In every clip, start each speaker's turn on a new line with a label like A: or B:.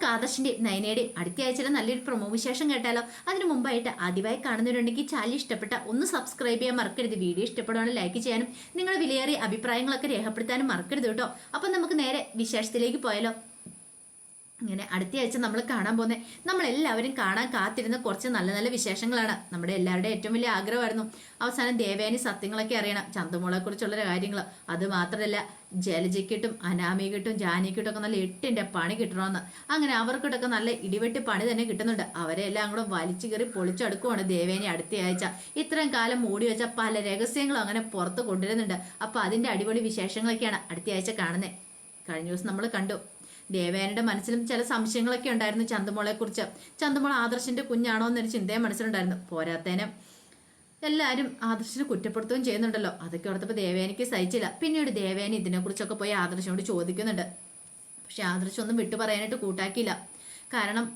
A: നമുക്ക് ആദർശിന്റെ നയനയുടെ അടുത്ത ആഴ്ചയിലെ നല്ലൊരു പ്രൊമോ വിശേഷം കേട്ടാലോ? അതിനു മുമ്പായിട്ട് ആദ്യമായി കാണുന്നവരുണ്ടെങ്കിൽ ചാനൽ ഇഷ്ടപ്പെട്ട ഒന്ന് സബ്സ്ക്രൈബ് ചെയ്യാൻ മറക്കരുത്. വീഡിയോ ഇഷ്ടപ്പെടുവാണെങ്കിൽ ലൈക്ക് ചെയ്യാനും നിങ്ങളുടെ വിലയേറിയ അഭിപ്രായങ്ങളൊക്കെ രേഖപ്പെടുത്താനും മറക്കരുത് കേട്ടോ. അപ്പൊ നമുക്ക് നേരെ വിശേഷത്തിലേക്ക് പോയാലോ? ഇങ്ങനെ അടുത്ത ആഴ്ച നമ്മൾ കാണാൻ പോകുന്നത് നമ്മളെല്ലാവരും കാണാൻ കാത്തിരുന്ന കുറച്ച് നല്ല നല്ല വിശേഷങ്ങളാണ്. നമ്മുടെ എല്ലാവരുടെയും ഏറ്റവും വലിയ ആഗ്രഹമായിരുന്നു. അവസാനം ദേവേനി സത്യങ്ങളൊക്കെ അറിയണം. ചന്തുമോളെ കാര്യങ്ങൾ അത് മാത്രമല്ല ജലജയ്ക്കിട്ടും അനാമികിട്ടും ജാനിക്കിട്ടും ഒക്കെ നല്ല എട്ടിന്റെ പണി കിട്ടണമെന്ന് അങ്ങനെ അവർക്കിട്ടൊക്കെ നല്ല ഇടിവെട്ടി പണി തന്നെ കിട്ടുന്നുണ്ട്. അവരെ എല്ലാം കൂടെ വലിച്ചു കയറി പൊളിച്ചെടുക്കുവാണ് ദേവേനി അടുത്ത ആഴ്ച ഇത്രയും കാലം മൂടി വെച്ച പല രഹസ്യങ്ങളും അങ്ങനെ പുറത്ത് കൊണ്ടുവരുന്നുണ്ട്. അപ്പൊ അതിന്റെ അടിപൊളി വിശേഷങ്ങളൊക്കെയാണ് അടുത്ത ആഴ്ച കാണുന്നത് കഴിഞ്ഞ ദിവസം നമ്മൾ കണ്ടു. ദേവേനയുടെ മനസ്സിലും ചില സംശയങ്ങളൊക്കെ ഉണ്ടായിരുന്നു ചന്തുമോളെ കുറിച്ച് ചന്തുമോൾ ആദർശിന്റെ കുഞ്ഞാണോ എന്നൊരു ചിന്തയും മനസ്സിലുണ്ടായിരുന്നു. പോരാത്തേനെ എല്ലാവരും ആദർശിനെ കുറ്റപ്പെടുത്തുകയും ചെയ്യുന്നുണ്ടല്ലോ. അതൊക്കെ ഓർത്തപ്പോൾ ദേവേനയ്ക്ക് സഹിച്ചില്ല. പിന്നീട് ദേവേന ഇതിനെക്കുറിച്ചൊക്കെ പോയി ആദർശനോട് ചോദിക്കുന്നുണ്ട്. പക്ഷെ ആദർശം ഒന്നും വിട്ടു പറയാനായിട്ട് കൂട്ടാക്കിയില്ല. കാരണം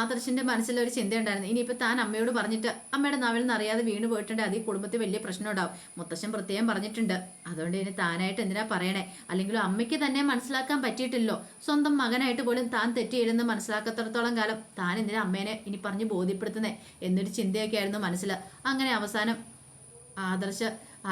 A: ആദർശിന്റെ മനസ്സിലൊരു ചിന്തയുണ്ടായിരുന്നു. ഇനിയിപ്പോൾ താൻ അമ്മയോട് പറഞ്ഞിട്ട് അമ്മയുടെ നാവിൽ നിന്ന് അറിയാതെ വീണ് പോയിട്ടുണ്ട്. അത് ഈ കുടുംബത്തിൽ വലിയ പ്രശ്നം ഉണ്ടാവും മുത്തശ്ശൻ പ്രത്യേകം പറഞ്ഞിട്ടുണ്ട്. അതുകൊണ്ട് ഇനി താനായിട്ട് എന്തിനാ പറയണേ? അല്ലെങ്കിൽ അമ്മയ്ക്ക് തന്നെ മനസ്സിലാക്കാൻ പറ്റിയിട്ടില്ലോ. സ്വന്തം മകനായിട്ട് പോലും താൻ തെറ്റിയില്ലെന്ന് മനസ്സിലാക്കത്തോളം കാലം താൻ എന്തിനാ അമ്മേനെ ഇനി പറഞ്ഞ് ബോധ്യപ്പെടുത്തുന്നേ? എന്നൊരു ചിന്തയൊക്കെ ആയിരുന്നു മനസ്സിൽ അങ്ങനെ അവസാനം ആദർശ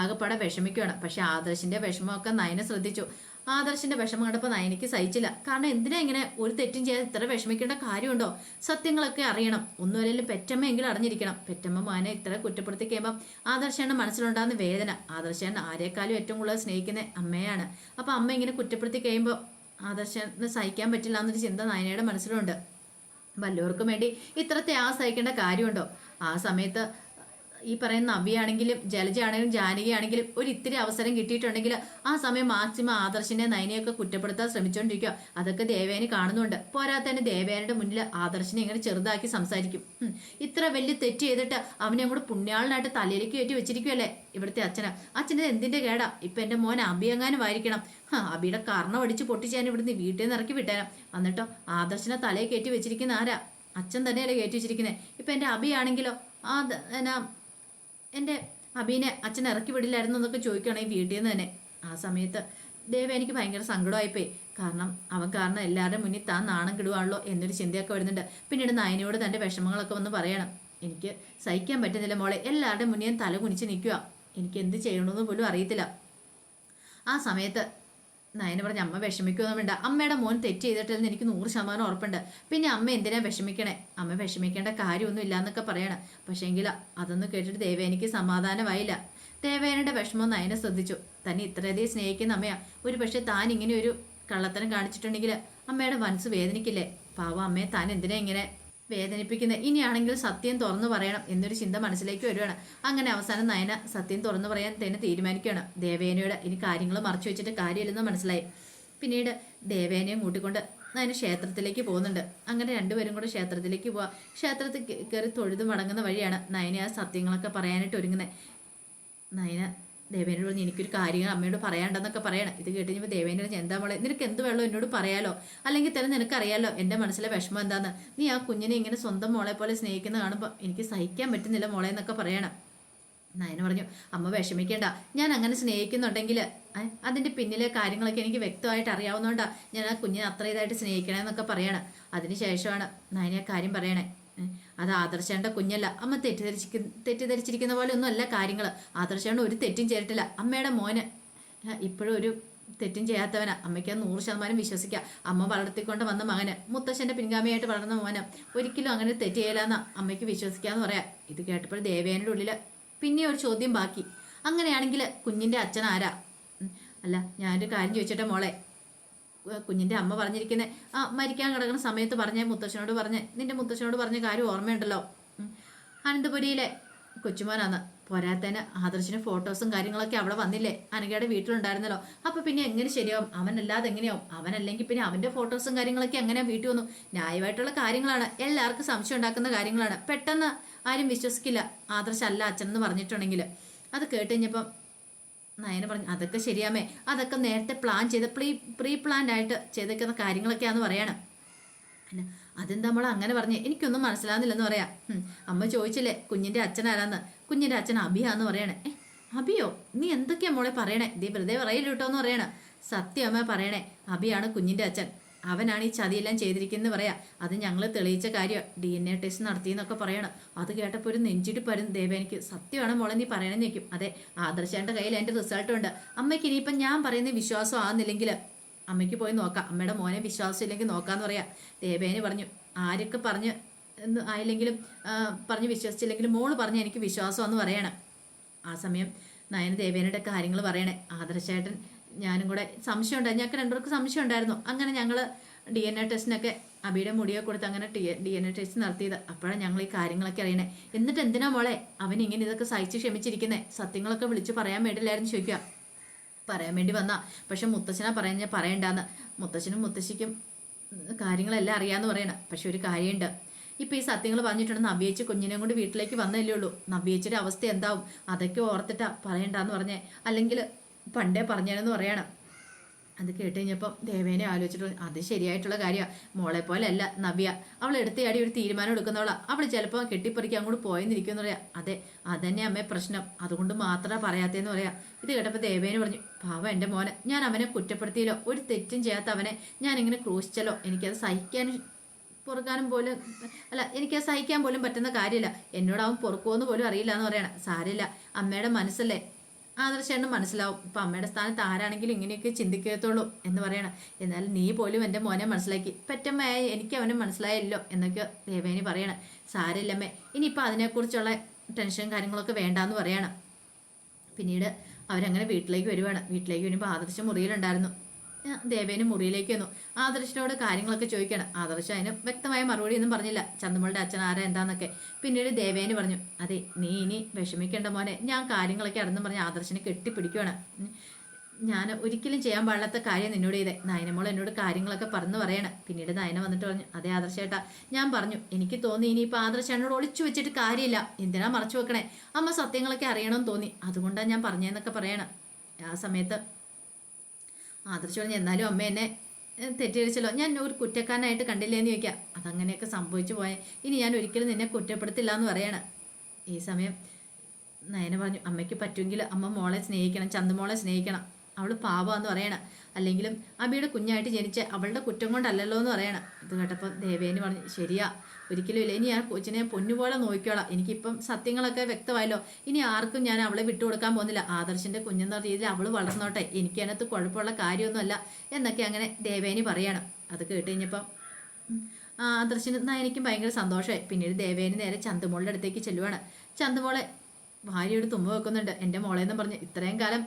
A: ആകെപ്പാടെ വിഷമിക്കുകയാണ് പക്ഷെ ആദർശിന്റെ വിഷമമൊക്കെ നയനെ ശ്രദ്ധിച്ചു. ആദർശിന്റെ വിഷമം കണ്ടപ്പോൾ നയനിക്ക് സഹിച്ചില്ല. കാരണം എന്തിനാ ഇങ്ങനെ ഒരു തെറ്റും ചെയ്യാതെ ഇത്ര വിഷമിക്കേണ്ട കാര്യമുണ്ടോ? സത്യങ്ങളൊക്കെ അറിയണം. ഒന്നുമല്ലെങ്കിലും പെറ്റമ്മയെങ്കിലും അറിഞ്ഞിരിക്കണം. പെറ്റമ്മ മോനെ ഇത്ര കുറ്റപ്പെടുത്തി കഴിയുമ്പോൾ ആദർശയുടെ മനസ്സിലുണ്ടാകുന്ന വേദന. ആദർശൻ ആരെക്കാളും ഏറ്റവും കൂടുതൽ സ്നേഹിക്കുന്ന അമ്മയാണ്. അപ്പൊ അമ്മ ഇങ്ങനെ കുറ്റപ്പെടുത്തി കഴിയുമ്പോൾ ആദർശന് സഹിക്കാൻ പറ്റില്ല എന്നൊരു ചിന്ത നയനയുടെ മനസ്സിലുണ്ട്. വല്ലവർക്കും വേണ്ടി ഇത്ര ത്യാഗം സഹിക്കേണ്ട കാര്യമുണ്ടോ? ആ സമയത്ത് ഈ പറയുന്ന നവ്യാണെങ്കിലും ജലജയാണെങ്കിലും ജാനകിയാണെങ്കിലും ഒരു ഇത്തിരി അവസരം കിട്ടിയിട്ടുണ്ടെങ്കിൽ ആ സമയം മാക്സിമം ആദർശിനെ നയനെയൊക്കെ കുറ്റപ്പെടുത്താൻ ശ്രമിച്ചുകൊണ്ടിരിക്കുക അതൊക്കെ ദേവേനെ കാണുന്നുണ്ട്. പോരാത്തന്നെ ദേവേനയുടെ മുന്നിൽ ആദർശിനെ ഇങ്ങനെ ചെറുതാക്കി സംസാരിക്കും. ഇത്ര വലിയ തെറ്റ് ചെയ്തിട്ട് അവനെ അങ്ങോട്ട് പുണ്യാളനായിട്ട് തലയിലേക്ക് കയറ്റി വെച്ചിരിക്കുമല്ലേ ഇവിടുത്തെ അച്ഛന്? അച്ഛന്റെ എന്തിന്റെ കേടാ? ഇപ്പൊ എന്റെ മോൻ അഭിയങ്ങാനും ആയിരിക്കണം. അബിയുടെ കർണം അടിച്ച് പൊട്ടിച്ചാൻ ഇവിടുന്ന് വീട്ടിൽ നിന്ന് ഇറക്കി വിട്ടേരാം എന്നിട്ടോ ആദർശനെ തലയിൽ കയറ്റി വെച്ചിരിക്കുന്ന ആരാ? അച്ഛൻ തന്നെയല്ലേ കയറ്റി വെച്ചിരിക്കുന്നത് ഇപ്പൊ എന്റെ അബിയാണെങ്കിലോ? ആ എന്നാ എന്റെ അബീനെ അച്ഛൻ ഇറക്കി വിടില്ലായിരുന്നു എന്നൊക്കെ ചോദിക്കുകയാണെങ്കിൽ വീട്ടിൽ നിന്ന് തന്നെ. ആ സമയത്ത് ദേവ എനിക്ക് ഭയങ്കര സങ്കടമായിപ്പോയി. കാരണം അവൻ കാരണം എല്ലാവരുടെ മുന്നിൽ താൻ നാണം കിടുവാണല്ലോ എന്നൊരു ചിന്തയൊക്കെ വരുന്നുണ്ട്. പിന്നീട് നയനയോട് തന്റെ വിഷമങ്ങളൊക്കെ ഒന്ന് പറയണം. എനിക്ക് സഹിക്കാൻ പറ്റുന്നില്ല മോളെ. എല്ലാവരുടെ മുന്നിൽ തല കുനിച്ച് നിൽക്കുക. എനിക്ക് എന്ത് ചെയ്യണമെന്ന് പോലും അറിയത്തില്ല. ആ സമയത്ത് നയന പറഞ്ഞ അമ്മ വിഷമിക്കുകയൊന്നും വേണ്ട അമ്മയുടെ മോൻ തെറ്റ് ചെയ്തിട്ടില്ലെന്ന് എനിക്ക് നൂറ് ശതമാനം ഉറപ്പുണ്ട്. പിന്നെ അമ്മ എന്തിനാ വിഷമിക്കണേ? അമ്മ വിഷമിക്കേണ്ട കാര്യമൊന്നും ഇല്ല എന്നൊക്കെ പറയണം. പക്ഷേങ്കിൽ അതൊന്നും കേട്ടിട്ട് ദേവേനിക്ക് സമാധാനമായില്ല. ദേവേനയുടെ വിഷമം നയന ശ്രദ്ധിച്ചു. തന്നെ ഇത്രയധികം സ്നേഹിക്കുന്ന അമ്മയാ. ഒരു പക്ഷെ താൻ ഇങ്ങനെ ഒരു കള്ളത്തരം കാണിച്ചിട്ടുണ്ടെങ്കിൽ അമ്മയുടെ മനസ്സ് വേദനിക്കില്ലേ? പാവ അമ്മയെ താൻ എന്തിനാ ഇങ്ങനെ വേദനിപ്പിക്കുന്നത് ഇനിയാണെങ്കിൽ സത്യം തുറന്നു പറയണം എന്നൊരു ചിന്ത മനസ്സിലേക്ക് വരുവാണ്. അങ്ങനെ അവസാനം നയന സത്യം തുറന്നു പറയാൻ തന്നെ തീരുമാനിക്കുകയാണ്. ദേവേനയോട് ഇനി കാര്യങ്ങൾ മറച്ചു വെച്ചിട്ട് കാര്യമില്ലെന്ന് മനസ്സിലായി. പിന്നീട് ദേവേനയും കൂട്ടിക്കൊണ്ട് നയന ക്ഷേത്രത്തിലേക്ക് പോകുന്നുണ്ട്. അങ്ങനെ രണ്ടുപേരും കൂടെ ക്ഷേത്രത്തിലേക്ക് പോവാ. ക്ഷേത്രത്തിൽ കയറി തൊഴുതു മടങ്ങുന്ന വഴിയാണ് നയന ആ സത്യങ്ങളൊക്കെ പറയാനായിട്ട് ഒരുങ്ങുന്നത് നയന ദേവേനോട് പറഞ്ഞു എനിക്കൊരു കാര്യങ്ങൾ അമ്മയോട് പറയാണ്ടെന്നൊക്കെ പറയണം. ഇത് കേട്ട് കഴിഞ്ഞപ്പോൾ ദേവേനോട് ഞാൻ എന്താ മോളെ നിനക്ക് എന്ത് വേണോ എന്നോട് പറയാലോ? അല്ലെങ്കിൽ തന്നെ നിനക്കറിയാലോ എന്റെ മനസ്സിലെ വിഷമം എന്താന്ന്? നീ ആ കുഞ്ഞിനെ ഇങ്ങനെ സ്വന്തം മോളെ പോലെ സ്നേഹിക്കുന്ന കാണുമ്പോൾ എനിക്ക് സഹിക്കാൻ പറ്റുന്നില്ല മോളെ എന്നൊക്കെ പറയണം. നയന പറഞ്ഞു അമ്മ വിഷമിക്കേണ്ട. ഞാൻ അങ്ങനെ സ്നേഹിക്കുന്നുണ്ടെങ്കിൽ അതിന്റെ പിന്നിലെ കാര്യങ്ങളൊക്കെ എനിക്ക് വ്യക്തമായിട്ട് അറിയാവുന്നതുകൊണ്ടാണ് ഞാൻ ആ കുഞ്ഞിനെ അത്ര ഇതായിട്ട് സ്നേഹിക്കണമെന്നൊക്കെ പറയണം. അതിനുശേഷമാണ് നയന കാര്യം പറയണേ. അത് ആദർശേണ്ട കുഞ്ഞല്ല. അമ്മ തെറ്റിദ്ധരിച്ചിരിക്ക തെറ്റിദ്ധരിച്ചിരിക്കുന്ന പോലെ ഒന്നും അല്ല കാര്യങ്ങൾ ആദർശേണ്ട ഒരു തെറ്റും ചെയ്തിട്ടില്ല. അമ്മയുടെ മോന്. ഇപ്പോഴും ഒരു തെറ്റും ചെയ്യാത്തവനാ. അമ്മയ്ക്ക് അത് നൂറ് ശതമാനം വിശ്വസിക്കാം. അമ്മ വളർത്തിക്കൊണ്ട് വന്ന മകന്. മുത്തശ്ശന്റെ പിൻഗാമിയായിട്ട് വളർന്ന മോന്. ഒരിക്കലും അങ്ങനെ തെറ്റ് ചെയ്യലാന്ന് അമ്മയ്ക്ക് വിശ്വസിക്കാന്ന് പറയാം. ഇത് കേട്ടപ്പോൾ ദേവേനയുടെ ഉള്ളിൽ പിന്നെ ഒരു ചോദ്യം ബാക്കി. അങ്ങനെയാണെങ്കിൽ കുഞ്ഞിന്റെ അച്ഛൻ ആരാ? അല്ല ഞാനൊരു കാര്യം ചോദിച്ചിട്ടെ മോളെ. കു- കുഞ്ഞിന്റെ അമ്മ പറഞ്ഞിരിക്കുന്നത് ആ മരിക്കാൻ കിടക്കുന്ന സമയത്ത് പറഞ്ഞ മുത്തച്ഛനോട് പറഞ്ഞ് നിന്റെ മുത്തച്ഛനോട് പറഞ്ഞ കാര്യം ഓർമ്മയുണ്ടല്ലോ. അനന്തപുരിയിലെ കൊച്ചുമോനാന്ന് പോരാത്തതിന് ആദർശിന് ഫോട്ടോസും കാര്യങ്ങളൊക്കെ അവിടെ വന്നില്ലേ അനഘയുടെ വീട്ടിലുണ്ടായിരുന്നല്ലോ അപ്പൊ പിന്നെ എങ്ങനെ ശരിയാവും? അവനല്ലാതെ എങ്ങനെയാവും? അവനല്ലെങ്കിൽ പിന്നെ അവന്റെ ഫോട്ടോസും കാര്യങ്ങളൊക്കെ എങ്ങനെ വീട്ടിൽ വന്നു? ന്യായമായിട്ടുള്ള കാര്യങ്ങളാണ് എല്ലാവർക്കും സംശയം ഉണ്ടാക്കുന്ന കാര്യങ്ങളാണ്. പെട്ടെന്ന് ആരും വിശ്വസിക്കില്ല ആദർശ് അല്ല അച്ഛൻ എന്ന് പറഞ്ഞിട്ടുണ്ടെങ്കിൽ അത് കേട്ട് കഴിഞ്ഞപ്പം നയന പറഞ്ഞു അതൊക്കെ ശരിയാമേ. അതൊക്കെ നേരത്തെ പ്ലാൻ ചെയ്ത് പ്രീ പ്രീ പ്ലാൻഡ് ആയിട്ട് ചെയ്തേക്കുന്ന കാര്യങ്ങളൊക്കെയാന്ന് പറയണം. അതെന്താ നമ്മൾ അങ്ങനെ പറഞ്ഞു? എനിക്കൊന്നും മനസ്സിലാകുന്നില്ലെന്ന് പറയാം. അമ്മ ചോദിച്ചില്ലേ കുഞ്ഞിന്റെ അച്ഛൻ ആരാന്ന്? കുഞ്ഞിന്റെ അച്ഛൻ അഭിയാന്ന് പറയണേ. ഏ അഭിയോ നീ എന്തൊക്കെയാ മോളെ പറയണേ? ദേ വെറുതെ പറയില്ല കേട്ടോ എന്ന് പറയണേ. സത്യം അമ്മ പറയണേ അഭിയാണ് കുഞ്ഞിന്റെ അച്ഛൻ. അവനാണ് ഈ ചതിയെല്ലാം ചെയ്തിരിക്കുന്നത് പറയാം. അത് ഞങ്ങൾ തെളിയിച്ച കാര്യം. ഡി എൻ എ ടെസ്റ്റ് നടത്തിയെന്നൊക്കെ പറയണം. അത് കേട്ടപ്പോൾ ഒരു നെഞ്ചിട്ട് പരും ദേവേനിക്ക് സത്യമാണ് മോളെ നീ പറയണമെന്ന് നിൽക്കും അതെ ആദർശേന്റെ കയ്യിൽ എന്റെ റിസൾട്ട് ഉണ്ട്. അമ്മയ്ക്ക് ഇനിയിപ്പം ഞാൻ പറയുന്ന വിശ്വാസം ആകുന്നില്ലെങ്കിൽ അമ്മയ്ക്ക് പോയി നോക്കാം. അമ്മയുടെ മോനെ വിശ്വാസം ഇല്ലെങ്കിൽ നോക്കാമെന്ന് പറയാം ദേവേനി പറഞ്ഞു ആരൊക്കെ പറഞ്ഞ് ആയില്ലെങ്കിലും പറഞ്ഞ് വിശ്വസിച്ചില്ലെങ്കിലും മോൾ പറഞ്ഞ് എനിക്ക് വിശ്വാസം എന്ന് പറയണം. ആ സമയം നയന ദേവേനയുടെ കാര്യങ്ങൾ പറയണേ. ആദർശേട്ടൻ ഞാനും കൂടെ സംശയം ഉണ്ടായി. ഞങ്ങൾക്ക് രണ്ടുപേർക്ക് സംശയം ഉണ്ടായിരുന്നു. അങ്ങനെ ഞങ്ങൾ ഡി എൻ എ ടെസ്റ്റിനൊക്കെ അബിയുടെ മുടിയെ കൊടുത്ത് അങ്ങനെ ഡി എൻ എ ടെസ്റ്റ് നടത്തിയത്. അപ്പോഴാണ് ഞങ്ങൾ ഈ കാര്യങ്ങളൊക്കെ അറിയണേ. എന്നിട്ട് എന്തിനാ മോളെ? അവൻ ഇങ്ങനെ ഇതൊക്കെ സഹിച്ച് ക്ഷമിച്ചിരിക്കുന്നേ. സത്യങ്ങളൊക്കെ വിളിച്ച് പറയാൻ വേണ്ടിയില്ലായിരുന്നു ചോദിക്കുക. പറയാൻ വേണ്ടി വന്നാ. പക്ഷെ മുത്തച്ഛനാ പറയാൻ ഞാൻ പറയണ്ടെന്ന്. മുത്തച്ഛനും മുത്തശ്ശിക്കും കാര്യങ്ങളെല്ലാം അറിയാമെന്ന് പറയണം. പക്ഷെ ഒരു കാര്യമുണ്ട്. ഇപ്പൊ ഈ സത്യങ്ങൾ പറഞ്ഞിട്ടുണ്ട്. നവ്യേച്ചി കുഞ്ഞിനെയും കൊണ്ട് വീട്ടിലേക്ക് വന്നല്ലേ ഉള്ളൂ. നവ്യേച്ചിയുടെ അവസ്ഥ എന്താവും? അതൊക്കെ ഓർത്തിട്ടാ പറയണ്ടെന്ന് പറഞ്ഞേ. അല്ലെങ്കിൽ പണ്ടേ പറഞ്ഞാലെന്ന് പറയണം. അത് കേട്ട് കഴിഞ്ഞപ്പം ദേവേനെ ആലോചിച്ചിട്ട് അത് ശരിയായിട്ടുള്ള കാര്യമാണ് മോളെ പോലെ അല്ല നവ്യ അവൾ എടുത്തയാടി ഒരു തീരുമാനം എടുക്കുന്നവളാ. അവൾ ചിലപ്പോൾ കെട്ടിപ്പറിക്കാൻ അങ്ങോട്ട് പോയെന്നിരിക്കുമെന്ന് പറയാം. അതെ അതന്നെ അമ്മേ പ്രശ്നം. അതുകൊണ്ട് മാത്രമേ പറയാത്തേന്ന് പറയാം. ഇത് കേട്ടപ്പോൾ ദേവേനെ പറഞ്ഞു പാവ എന്റെ മോനെ. ഞാൻ അവനെ കുറ്റപ്പെടുത്തിയല്ലോ. ഒരു തെറ്റും ചെയ്യാത്ത അവനെ ഞാൻ ഇങ്ങനെ ക്രൂശിച്ചല്ലോ. എനിക്കത് സഹിക്കാൻ പൊറുക്കാനും പോലും അല്ല എനിക്ക് സഹിക്കാൻ പോലും പറ്റുന്ന കാര്യമില്ല. എന്നോട് അവൻ പൊറുക്കുമെന്ന് പോലും അറിയില്ല എന്ന് പറയണം. സാരില്ല അമ്മയുടെ മനസ്സല്ലേ? ആദർശേണ്ണ മനസ്സിലാവും. ഇപ്പൊ അമ്മയുടെ സ്ഥാനത്ത് ആരാണെങ്കിലും ഇങ്ങനെയൊക്കെ ചിന്തിക്കത്തുള്ളൂ എന്ന് പറയണം. എന്നാൽ നീ പോലും എന്റെ മോനെ മനസ്സിലാക്കി. പെറ്റമ്മയായ എനിക്ക് അവനെ മനസ്സിലായല്ലോ എന്നൊക്കെ ദേവേനി പറയണം. സാരില്ലമ്മേ ഇനിയിപ്പോൾ അതിനെക്കുറിച്ചുള്ള ടെൻഷൻ കാര്യങ്ങളൊക്കെ വേണ്ടാന്ന് പറയണം. പിന്നീട് അവരങ്ങനെ വീട്ടിലേക്ക് വരുവാണ്. വീട്ടിലേക്ക് വരുമ്പോൾ ആദർശം മുറിയിലുണ്ടായിരുന്നു. ദേവേന് മുറിയിലേക്ക് വന്നു. ആദർശനോട് കാര്യങ്ങളൊക്കെ ചോദിക്കണം. ആദർശ അതിന് വ്യക്തമായ മറുപടി ഒന്നും പറഞ്ഞില്ല. ചന്ദമളുടെ അച്ഛൻ ആരാ എന്താന്നൊക്കെ. പിന്നീട് ദേവേന് പറഞ്ഞു അതെ നീ ഇനി വിഷമിക്കേണ്ട മോനെ. ഞാൻ കാര്യങ്ങളൊക്കെ അടന്നു പറഞ്ഞ് ആദർശനെ കെട്ടിപ്പിടിക്കുവാണ്. ഞാൻ ഒരിക്കലും ചെയ്യാൻ പാടില്ലാത്ത കാര്യം നിന്നോട് ചെയ്തേ. നയനമോൾ എന്നോട് കാര്യങ്ങളൊക്കെ പറഞ്ഞു പറയണം. പിന്നീട് നയന വന്നിട്ട് പറഞ്ഞു അതേ ആദർശേട്ടാ ഞാൻ പറഞ്ഞു. എനിക്ക് തോന്നി ഇനിയിപ്പോൾ എന്നോട് ഒളിച്ചു വെച്ചിട്ട് കാര്യമില്ല. എന്തിനാ മറച്ചു വെക്കണേ? അമ്മ സത്യങ്ങളൊക്കെ അറിയണമെന്ന് തോന്നി. അതുകൊണ്ടാണ് ഞാൻ പറഞ്ഞതെന്നൊക്കെ പറയണം. ആ സമയത്ത് ആദർശ് എന്നാലും അമ്മ എന്നെ തെറ്റിദ്ധരിച്ചല്ലോ. ഞാൻ ഒരു കുറ്റക്കാരനായിട്ട് കണ്ടില്ലേന്ന് ചോദിക്കാം. അതങ്ങനെയൊക്കെ സംഭവിച്ചു പോയേ. ഇനി ഞാൻ ഒരിക്കലും നിന്നെ കുറ്റപ്പെടുത്തില്ല എന്ന് പറയണം. ഈ സമയം നയന പറഞ്ഞു അമ്മയ്ക്ക് പറ്റുമെങ്കിൽ അമ്മ മോളെ സ്നേഹിക്കണം ചന്തുമോളെ സ്നേഹിക്കണം. അവൾ പാവാന്ന് പറയണം. അല്ലെങ്കിലും അബിയുടെ കുഞ്ഞായിട്ട് ജനിച്ച അവളുടെ കുറ്റം കൊണ്ടല്ലല്ലോ എന്ന് പറയണം. ഇത് കേട്ടപ്പോൾ ദേവേന് പറഞ്ഞു ശരിയാ. ഒരിക്കലും ഇല്ല. ഇനി ഞാൻ കൊച്ചിനെ പൊന്നുപോലെ നോക്കിക്കോളാം. എനിക്കിപ്പം സത്യങ്ങളൊക്കെ വ്യക്തമായല്ലോ. ഇനി ആർക്കും ഞാൻ അവളെ വിട്ടുകൊടുക്കാൻ പോകുന്നില്ല. ആദർശിന്റെ കുഞ്ഞെന്ന രീതിയിൽ അവൾ വളർന്നോട്ടെ. എനിക്ക് അതിനകത്ത് കുഴപ്പമുള്ള കാര്യമൊന്നുമല്ല എന്നൊക്കെ അങ്ങനെ ദേവേനി പറയണം. അത് കേട്ട് കഴിഞ്ഞപ്പം ആദർശിന് എനിക്കും ഭയങ്കര സന്തോഷമായി. പിന്നീട് ദേവേനി നേരെ ചന്തുമോളുടെ അടുത്തേക്ക് ചെല്ലുവാണ്. ചന്തുമോളെ ഭാര്യയോട് തുമ്പ വെക്കുന്നുണ്ട്. എന്റെ മോളെന്ന് പറഞ്ഞ് ഇത്രയും കാലം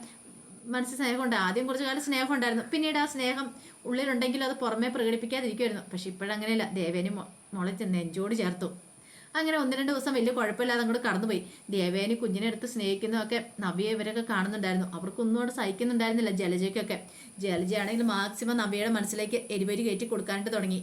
A: മനസ്സിൽ സ്നേഹമുണ്ട്. ആദ്യം കുറച്ച് കാലം സ്നേഹം ഉണ്ടായിരുന്നു പിന്നീട് ആ സ്നേഹം ഉള്ളിലുണ്ടെങ്കിലും അത് പുറമേ പ്രകടിപ്പിക്കാതിരിക്കുമായിരുന്നു പക്ഷെ ഇപ്പോഴങ്ങനെയല്ല ദേവേനി മുളച്ച് മോളെ നെഞ്ചോട് ചേർത്തു. അങ്ങനെ ഒന്ന് രണ്ട് ദിവസം വലിയ കുഴപ്പമില്ലാതെ അങ്ങോട്ട് കടന്നുപോയി. ദേവേനി കുഞ്ഞിനെ എടുത്ത് സ്നേഹിക്കുന്നതൊക്കെ നവിയെ ഇവരൊക്കെ കാണുന്നുണ്ടായിരുന്നു. അവർക്കൊന്നും അവിടെ സഹിക്കുന്നുണ്ടായിരുന്നില്ല ജലജയ്ക്കൊക്കെ. ജലജയാണെങ്കിൽ മാക്സിമം നവിയുടെ മനസ്സിലേക്ക് എരിവരി കയറ്റി കൊടുക്കാനായിട്ട് തുടങ്ങി.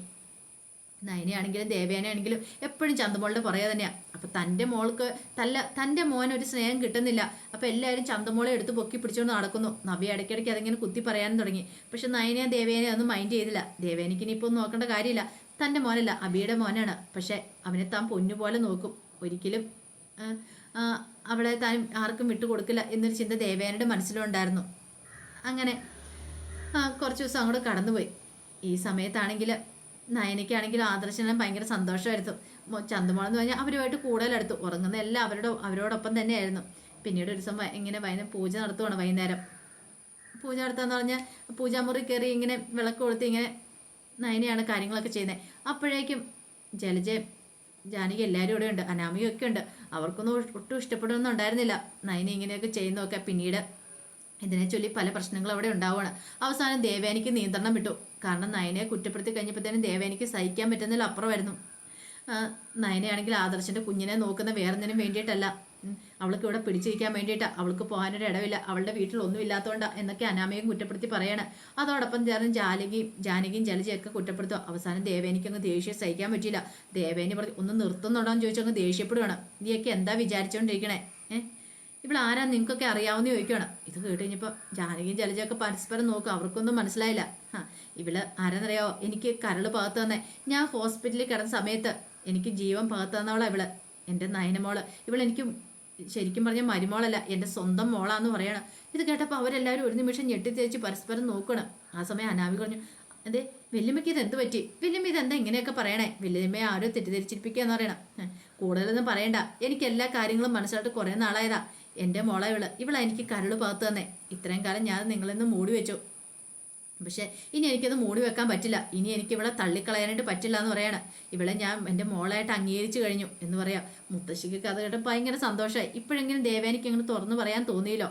A: നയനയാണെങ്കിലും ദേവേനയാണെങ്കിലും എപ്പോഴും ചന്തമോളുടെ പുറകെ തന്നെയാണ് അപ്പൊ തന്റെ മോൾക്ക് തല്ല തന്റെ മോൻ ഒരു സ്നേഹം കിട്ടുന്നില്ല. അപ്പൊ എല്ലാവരും ചന്തമോളെ എടുത്ത് പൊക്കി പിടിച്ചുകൊണ്ട് നടക്കുന്നു. നബി ഇടയ്ക്കിടയ്ക്ക് അതിങ്ങനെ കുത്തി പറയാനും തുടങ്ങി. പക്ഷെ നയനയും ദേവേനെ ഒന്നും മൈൻഡ് ചെയ്തില്ല. ദേവേനയ്ക്ക് ഇനിയിപ്പോൾ നോക്കേണ്ട കാര്യമില്ല. തന്റെ മോനല്ല അബിയുടെ മോനാണ്. പക്ഷെ അവനെ താൻ പൊന്നുപോലെ നോക്കും. ഒരിക്കലും അവളെ താൻ ആർക്കും വിട്ടുകൊടുക്കില്ല എന്നൊരു ചിന്ത ദേവേനയുടെ മനസ്സിലുണ്ടായിരുന്നു. അങ്ങനെ കുറച്ച് ദിവസം അങ്ങോട്ട് കടന്നുപോയി. ഈ സമയത്താണെങ്കിൽ നയനയ്ക്കാണെങ്കിൽ ആദർശനം ഭയങ്കര സന്തോഷമായിരുന്നു. ചന്തമോളം എന്ന് പറഞ്ഞാൽ അവരുമായിട്ട് കൂടുതലെടുത്തു. ഉറങ്ങുന്ന എല്ലാം അവരുടെ അവരോടൊപ്പം തന്നെയായിരുന്നു. പിന്നീട് ഒരു ദിവസം ഇങ്ങനെ വൈകുന്നേരം പൂജ നടത്തുവാണ് വൈകുന്നേരം. പൂജ നടത്തുകയെന്ന് പറഞ്ഞാൽ പൂജാമുറി കയറി ഇങ്ങനെ വിളക്ക് കൊളുത്തി ഇങ്ങനെ നയനയാണ് കാര്യങ്ങളൊക്കെ ചെയ്യുന്നത്. അപ്പോഴേക്കും ജലജ ജാനകി എല്ലാവരും ഇവിടെ ഉണ്ട്. അനാമിയും ഒക്കെ ഉണ്ട്. അവർക്കൊന്നും ഒട്ടും ഇഷ്ടപ്പെടുന്നൊന്നും ഉണ്ടായിരുന്നില്ല. നയന ഇങ്ങനെയൊക്കെ ചെയ്യുന്നതൊക്കെ പിന്നീട് ഇതിനെ ചൊല്ലി പല പ്രശ്നങ്ങളും അവിടെ ഉണ്ടാവുകയാണ് അവസാനം ദേവേനിക്ക് നിയന്ത്രണം വിട്ടു. കാരണം നയനയെ കുറ്റപ്പെടുത്തി കഴിഞ്ഞപ്പോഴത്തേനും ദേവ എനിക്ക് സഹിക്കാൻ പറ്റുന്നതിൽ അപ്പുറമായിരുന്നു. നയനയാണെങ്കിൽ ആദർശന്റെ കുഞ്ഞിനെ നോക്കുന്ന വേറെന്തിനും വേണ്ടിയിട്ടല്ല. അവൾക്ക് ഇവിടെ പിടിച്ചിരിക്കാൻ വേണ്ടിയിട്ടാ. അവൾക്ക് പോകാനൊരു ഇടവില്ല. അവളുടെ വീട്ടിൽ ഒന്നും ഇല്ലാത്തതുകൊണ്ടാ എന്നൊക്കെ അനാമയും കുറ്റപ്പെടുത്തി പറയാണ്. അതോടൊപ്പം ചേർന്ന് ജാലകിയും ജാനകിയും ജലജയൊക്കെ കുറ്റപ്പെടുത്തും അവസാനം ദേവേനിക്ക് അങ്ങ് ദേഷ്യം സഹിക്കാൻ പറ്റിയില്ല. ദേവേനി പറഞ്ഞു ഒന്ന് നിർത്തുന്നുണ്ടോ എന്ന് ചോദിച്ചു അങ്ങ് ദേഷ്യപ്പെടുകയാണ് നീയൊക്കെ എന്താ വിചാരിച്ചുകൊണ്ടിരിക്കണേ ഇവിടെ ആരാ നിങ്ങൾക്കൊക്കെ അറിയാവുന്ന ചോദിക്കണം ഇത് കേട്ട് കഴിഞ്ഞപ്പോൾ ജാനകിയും ജലജയൊക്കെ പരസ്പരം നോക്കും. അവർക്കൊന്നും മനസ്സിലായില്ല. ആ ഇവൾ ആരാന്നറിയാവോ എനിക്ക് കരൾ പകത്ത് തന്നെ ഞാൻ ഹോസ്പിറ്റലിൽ കിടന്ന സമയത്ത് എനിക്ക് ജീവൻ പകത്ത് തന്നവളാ ഇവൾ. എന്റെ നയനമോൾ. ഇവളെനിക്ക് ശരിക്കും പറഞ്ഞ മരുമോളല്ല. എന്റെ സ്വന്തം മോളാന്ന് പറയണം. ഇത് കേട്ടപ്പോൾ അവരെല്ലാവരും ഒരു നിമിഷം ഞെട്ടിത്തേച്ച് പരസ്പരം നോക്കണം ആ സമയം അനാവി പറഞ്ഞു അതെ വല്യമ്മയ്ക്ക് ഇത് എന്ത് പറ്റി? വല്യമ്മ ഇത് എന്താ ഇങ്ങനെയൊക്കെ പറയണേ? വല്യമ്മയെ ആരോ തെറ്റിദ്ധരിച്ചിരിപ്പിക്കുക എന്ന് പറയണം കൂടുതലൊന്നും പറയണ്ട. എനിക്ക് എല്ലാ കാര്യങ്ങളും മനസ്സിലായിട്ട് കുറേ നാളായതാ. എന്റെ മോളെ ഇവൾ. ഇവളാ എനിക്ക് കരൾ പകത്ത് തന്നെ. ഇത്രയും കാലം ഞാൻ നിങ്ങളിന്ന് മൂടി വെച്ചു. പക്ഷെ ഇനി എനിക്കത് മൂടി വെക്കാൻ പറ്റില്ല. ഇനി എനിക്ക് ഇവളെ തള്ളിക്കളയാനായിട്ട് പറ്റില്ല എന്ന് പറയാണ്. ഇവളെ ഞാൻ എന്റെ മോളായിട്ട് അംഗീകരിച്ചു കഴിഞ്ഞു എന്ന് പറയാം. മുത്തശ്ശിക്ക് കഥ കേട്ട് ഭയങ്കര സന്തോഷമായി ഇപ്പോഴെങ്കിലും ദേവേനിക്ക് ഇങ്ങനെ തുറന്നു പറയാൻ തോന്നിയില്ലോ?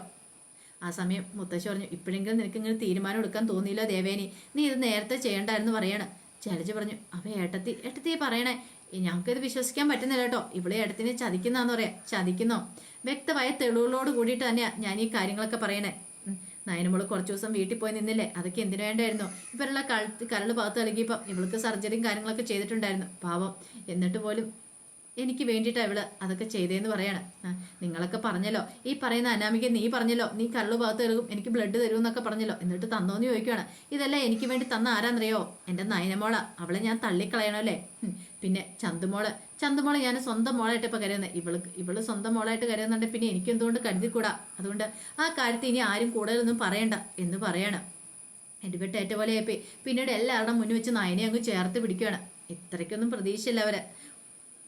A: ആ സമയം മുത്തശ്ശി പറഞ്ഞു ഇപ്പോഴെങ്കിലും നിനക്ക് ഇങ്ങനെ തീരുമാനം എടുക്കാൻ തോന്നിയില്ലോ ദേവേനി നീ ഇത് നേരത്തെ ചെയ്യണ്ടായിരുന്നു പറയാണ്. ചലജ് പറഞ്ഞു അവ ഏട്ടത്തി ഏട്ടത്തി പറയണേ. ഞങ്ങൾക്കിത് വിശ്വസിക്കാൻ പറ്റുന്നില്ല കേട്ടോ. ഇവിടെ ഇടത്തിന് ചതിക്കുന്നാന്ന് പറയാം. ചതിക്കുന്നോ? വ്യക്തമായ തെളിവുകളോട് കൂടിയിട്ട് തന്നെയാണ് ഞാൻ ഈ കാര്യങ്ങളൊക്കെ പറയണേ. നയനമോൾ കുറച്ച് ദിവസം വീട്ടിൽ പോയി നിന്നില്ലേ? അതൊക്കെ എന്തിനു വേണ്ടായിരുന്നു? ഇവരുള്ള കഴുത്ത് കരൾ ഭാഗത്ത് നൽകിയപ്പം ഇവൾക്ക് സർജറിയും കാര്യങ്ങളൊക്കെ ചെയ്തിട്ടുണ്ടായിരുന്നു. പാവം. എന്നിട്ട് പോലും എനിക്ക് വേണ്ടിയിട്ടാണ് ഇവൾ അതൊക്കെ ചെയ്തേന്ന് പറയാണ്. നിങ്ങളൊക്കെ പറഞ്ഞല്ലോ. ഈ പറയുന്ന അനാമിക നീ പറഞ്ഞല്ലോ. നീ കരൾ ഭാഗത്ത് തരും എനിക്ക് ബ്ലഡ് തരും എന്നൊക്കെ പറഞ്ഞല്ലോ. എന്നിട്ട് തന്നോന്ന് ചോദിക്കുകയാണ് ഇതെല്ലാം എനിക്ക് വേണ്ടി തന്ന ആരാന്നറിയോ? എന്റെ നയനമോള. അവളെ ഞാൻ തള്ളിക്കളയണോ അല്ലേ ഉം. പിന്നെ ചന്തുമോൾ ചന്തുമോളെ ഞാൻ സ്വന്തം മോളായിട്ട് ഇപ്പൊ കരുതുന്നത് ഇവൾ ഇവൾ സ്വന്തം മോളായിട്ട് കരുതുന്നുണ്ട്. പിന്നെ എനിക്ക് എന്തുകൊണ്ട് കരുതിക്കൂടാ? അതുകൊണ്ട് ആ കാര്യത്തിൽ ഇനി ആരും കൂടുതലൊന്നും പറയണ്ട എന്ന് പറയണം. പോലെ ആയിപ്പോയി പിന്നീട് എല്ലാവരുടെ മുന്നിൽ വെച്ച് നയനെ അങ്ങ് ചേർത്ത് പിടിക്കുകയാണ്. ഇത്രയ്ക്കൊന്നും പ്രതീക്ഷയില്ല അവർ.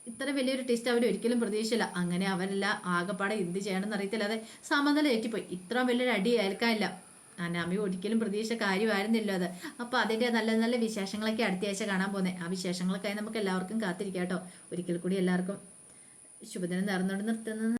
A: ഇത്ര വലിയൊരു ടെസ്റ്റ് അവർ ഒരിക്കലും പ്രതീക്ഷയില്ല. അങ്ങനെ അവരെല്ലാം ആകെപ്പാടെ എന്ത് ചെയ്യണമെന്ന് അറിയത്തില്ല അതെ സമനില ഏറ്റിപ്പോയി ഇത്ര വലിയൊരു അടി ഏൽക്കാനില്ല. അനാമി ഒരിക്കലും പ്രതീക്ഷ കാര്യമായിരുന്നില്ല അത്. അപ്പൊ അതിന്റെ നല്ല നല്ല വിശേഷങ്ങളൊക്കെ അടുത്ത ആഴ്ച കാണാൻ പോകുന്നത് ആ വിശേഷങ്ങൾക്കായി നമുക്ക് എല്ലാവർക്കും കാത്തിരിക്കാം കേട്ടോ. ഒരിക്കൽ കൂടി എല്ലാവർക്കും ശുഭദിനം നേർന്നുകൊണ്ട് നിർത്തുന്നത്